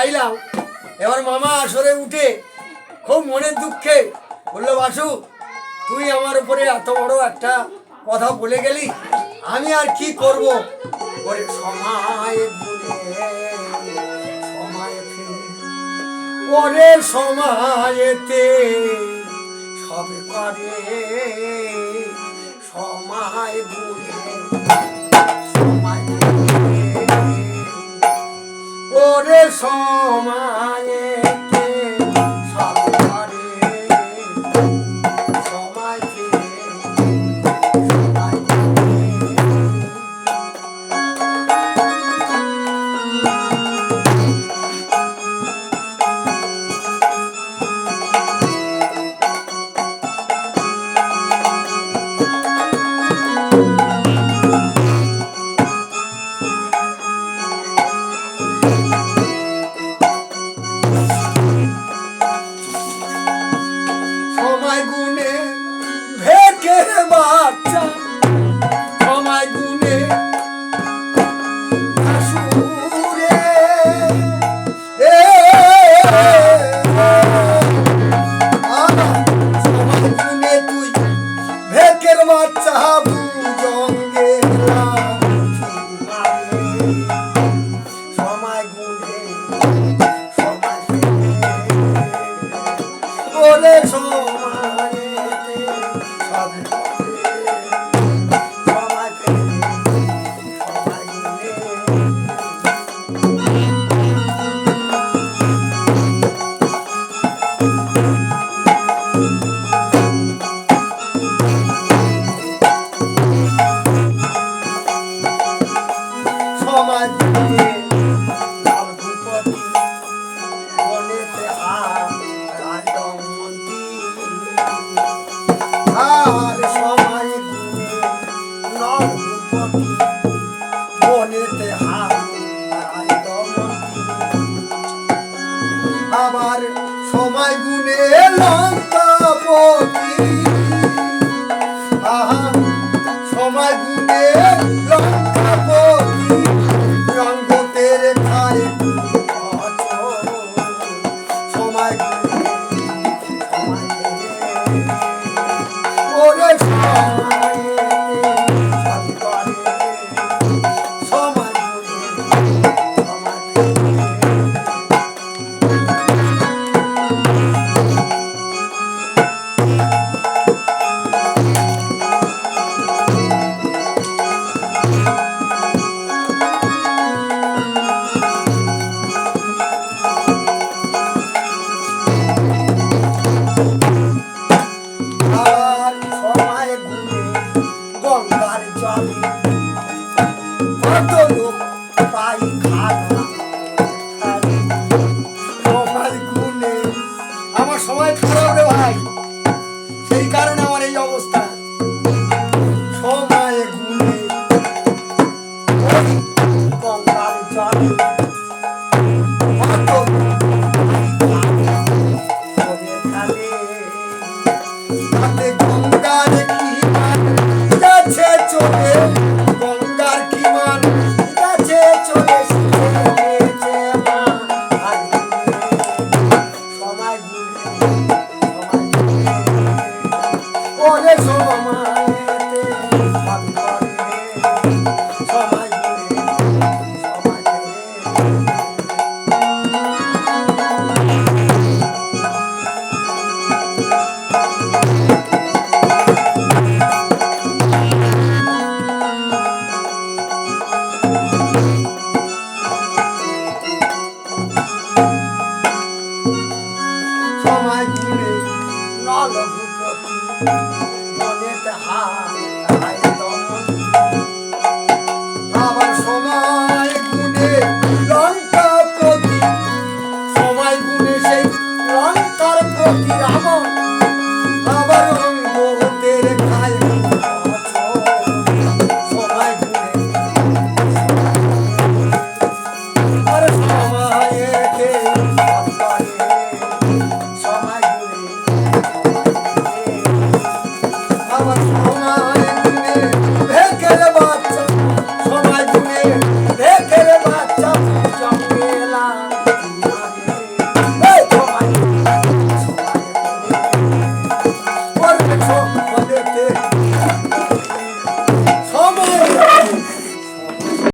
গাইলাম এবার মামা আসরে উঠে খুব মনের দুঃখে বলল, বাসু, তুই আমার উপরে এত বড় একটা কথা বলে গেলি, আমি আর কি করব? করব সময় ওরে করে, সময় ভুল তোমার my Thank you. Oh my.